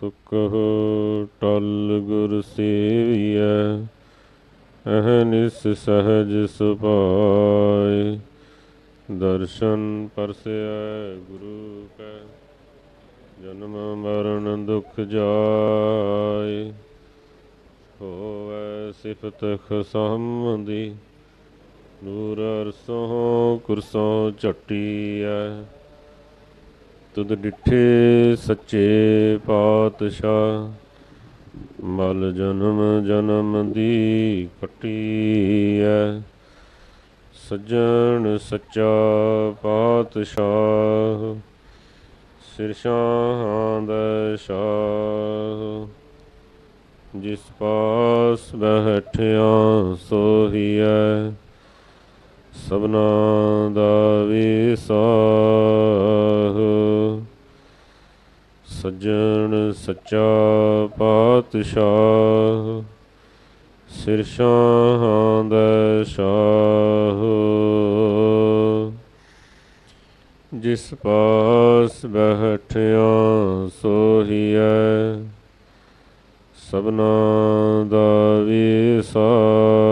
ਸੁਖ ਟਲ ਗੁਰ ਸੇਵੀਐ ਅਹਨਿਸ ਸਹਜ ਸੁਭਾਏ। ਦਰਸ਼ਨ ਪਰਸੈ ਗੁਰੂ ਕੈ, ਜਨਮ ਮਰਨ ਦੁਖ ਜਾਏ। ਹੋਵੈ ਸਿਫਤ ਖਸਮਦੀ, ਨੂਰ ਅਰਸੋਂ ਕੁਰਸੋਂ ਝਟੀਐ। ਤੁਧ ਡਿਠੇ ਸੱਚੇ ਪਾਤਸ਼ਾਹ, ਮਲ ਜਨਮ ਜਨਮ ਦੀ ਕਟੀਐ ਸੱਜਣ ਸੱਚਾ ਪਾਤਸ਼ਾਹ, ਸਿਰ ਸ਼ਾਹਾਂ ਦਾ ਸ਼ਾਹ। ਜਿਸ ਪਾਸ ਬੈਠਿਆ ਸੋਹੀਐ ਸਭਨਾ ਦਾ ਵਿਸਾਹ ਸੱਜਣ ਸੱਚਾ ਪਾਤਸ਼ਾਹ, ਸਿਰ ਸ਼ਾਹਾਂ ਦਾ ਸ਼ਾਹ। ਜਿਸ ਪਾਸ ਬੈਠਿਆ ਸੋਹੀਐ ਸਭਨਾ ਦਾ ਵਿਸਾਹ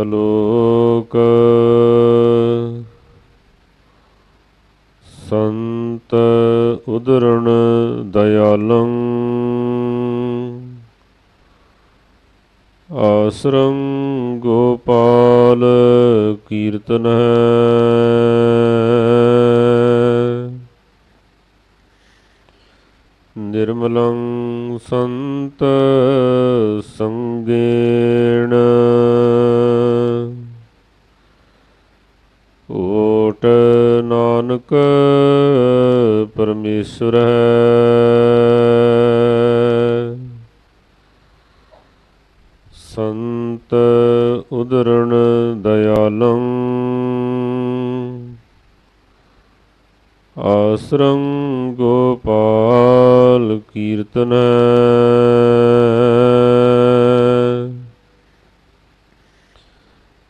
ਸ਼ਲੋਕ ਸੰਤ ਉਦਰਣ ਦਇਆਲੰ ਆਸਰੰ ਗੋਪਾਲ ਕੀਰਤਨ ਨਿਰਮਲੰ ਸੰਤ ਸੰਗੇਣ ਓਟ ਨਾਨਕ ਪਰਮੇਸ਼ਰ ਹੈ। ਸੰਤ ਉਦਰਣ ਦਇਆਲੰ ਆਸਰੰ ਗੋਪਾਲ ਕੀਰਤਨ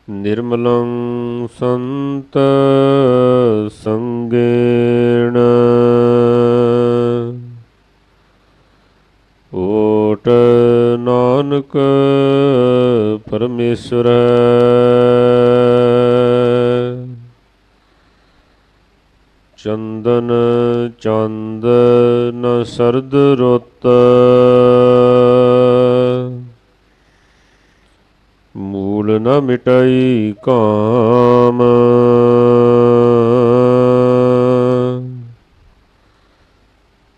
ਨਿਰਮਲੰ ਸੰਤ ਸੰਗੇਣ ਨਾਨਕ ਪਰਮੇਸ਼ਰ ਚੰਦਨ ਚੰਦ ਨ ਸਰਦ ਰੁੱਤ। ਮੂਲ ਨ ਮਿਟਾਈ ਕਾਮ।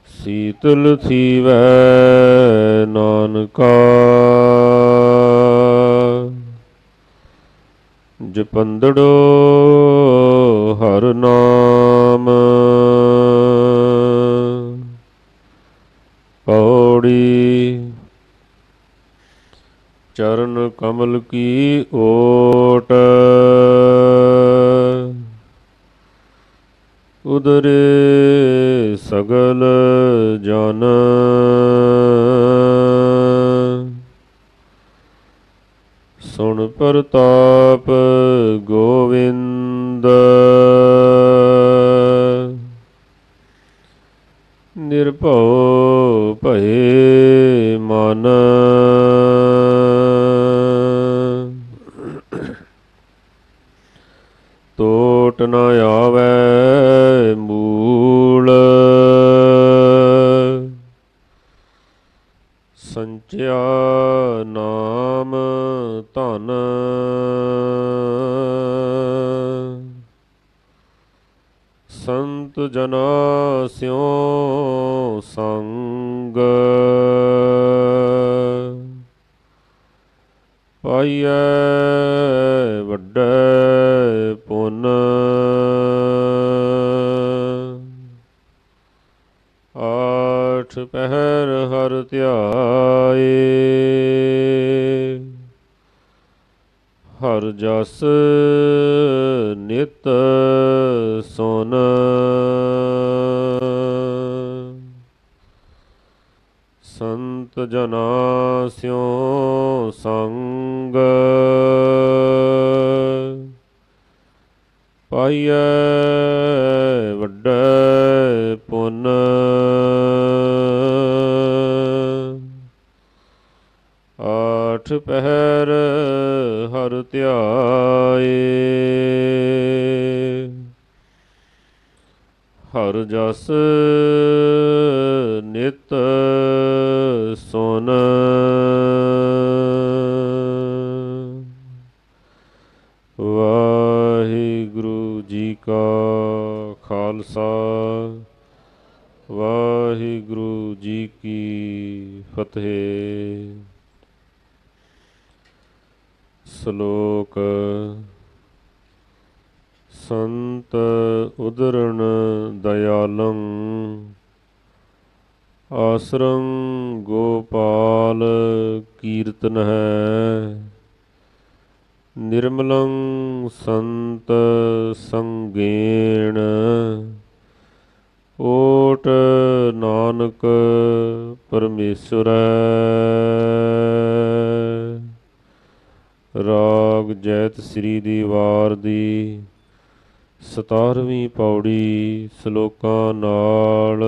ਸੀਤਲ ਥੀਵੈ ਨਾਨਕਾ। ਜਪੰਦੜੋ ਹਰ ਨਾਮ ਪੌੜੀ ਚਰਨ ਕਮਲ ਕੀ ਓਟ। ਉਦਰੇ ਸਗਲ ਜਨ ਪ੍ਰਤਾਪ ਗੋਵਿੰਦ। ਨਿਰਭਉ ਭਏ ਮਨ। ਟੋਟ ਨ ਆਵੈ ਨਾਮ ਧਨ। ਸੰਤ ਜਨਾ ਸਿਉ ਸੰਗ। ਪਾਈਐ ਵੱਡੇ ਪੁੰਨ। ਆਠ ਪਹਿਰ ਹਰ ਧਿਆਏ। ਹਰ ਜਸ ਨਿਤ ਸੁਨ। ਸੰਤ ਜਨਾ ਸਿਉ ਸੰਗ। ਪਾਈਐ ਵੱਡੇ ਪੁੰਨ। ਆਠ ਪਹਿ ਹਰ ਜਸ ਨਿਤ ਸੁਨ। ਵਾਹਿਗੁਰੂ ਜੀ ਕਾ ਖਾਲਸਾ ਵਾਹਿਗੁਰੂ ਜੀ ਕੀ ਫਤਿਹ। ਸ਼ਲੋਕ ਸੰਤ ਉਦਰਣ ਦਇਆਲੰ, ਆਸਰੰ ਗੋਪਾਲ ਕੀਰਤਨ ਹੈ। ਨਿਰਮਲੰ ਸੰਤ ਸੰਗੇਣ, ਓਟ ਨਾਨਕ ਪਰਮੇਸ਼ਰੈ। ਰਾਗ ਜੈਤ ਸ੍ਰੀ ਦੀ ਵਾਰ ਦੀ 17ਵੀਂ ਪੌੜੀ ਸ਼ਲੋਕਾਂ ਨਾਲ